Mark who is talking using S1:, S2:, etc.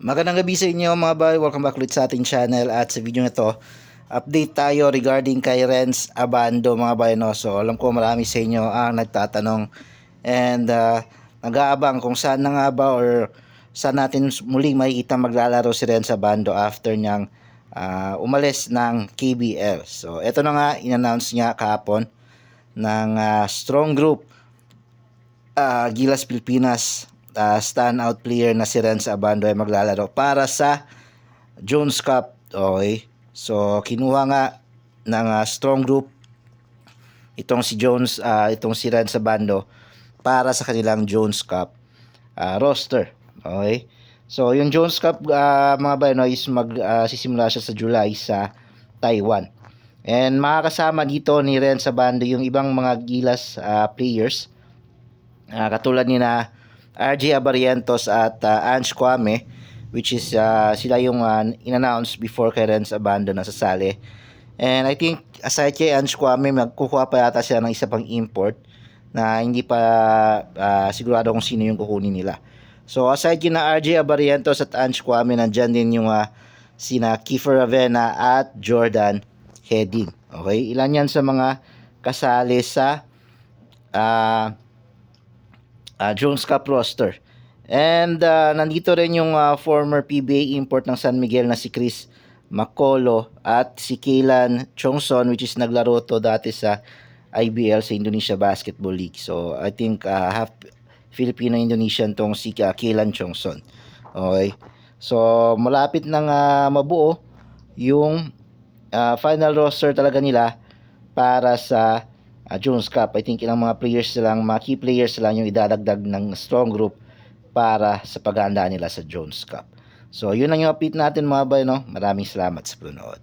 S1: Magandang gabi sa inyo mga boy. Welcome back ulit sa ating channel at sa video na to, update tayo regarding kay Renz Abando mga boy. No? So alam ko marami sa inyo ang nagtatanong and uh, nag-aabang kung saan na nga ba or saan natin muling makikita maglalaro si Renz Abando after niyang uh, umalis ng KBL. So eto na nga, in-announce niya kahapon ng uh, strong group uh, Gilas Pilipinas uh, standout player na si Renz Abando ay maglalaro para sa Jones Cup. Okay. So kinuha nga ng uh, strong group itong si Jones uh, itong si Renz Abando para sa kanilang Jones Cup uh, roster. Okay. So yung Jones Cup uh, mga bayano is mag uh, siya sa July sa Taiwan. And makakasama dito ni Renz Abando yung ibang mga Gilas uh, players uh, katulad ni na RJ Abarientos at uh, Ange Kwame which is uh, sila yung uh, in-announce before kay Renz Abando na sasali. And I think aside kay Ange Kwame magkukuha pa yata siya ng isa pang import na hindi pa uh, sigurado kung sino yung kukunin nila. So aside kina RJ Abarientos at Ange Kwame nandyan din yung uh, sina Kiefer Ravena at Jordan Heading. Okay, ilan yan sa mga kasali sa uh, uh, Jones Cup roster. And uh, nandito rin yung uh, former PBA import ng San Miguel na si Chris Macolo at si Kaylan Chongson which is naglaro to dati sa IBL sa Indonesia Basketball League. So I think uh, half Filipino-Indonesian tong si uh, Kaylan Chongson. Okay. So malapit nang uh, mabuo yung uh, final roster talaga nila para sa uh, Jones Cup. I think ilang mga players lang, mga key players lang yung idadagdag ng strong group para sa paghahanda nila sa Jones Cup. So, yun lang yung update natin mga bay, no? Maraming salamat sa panonood.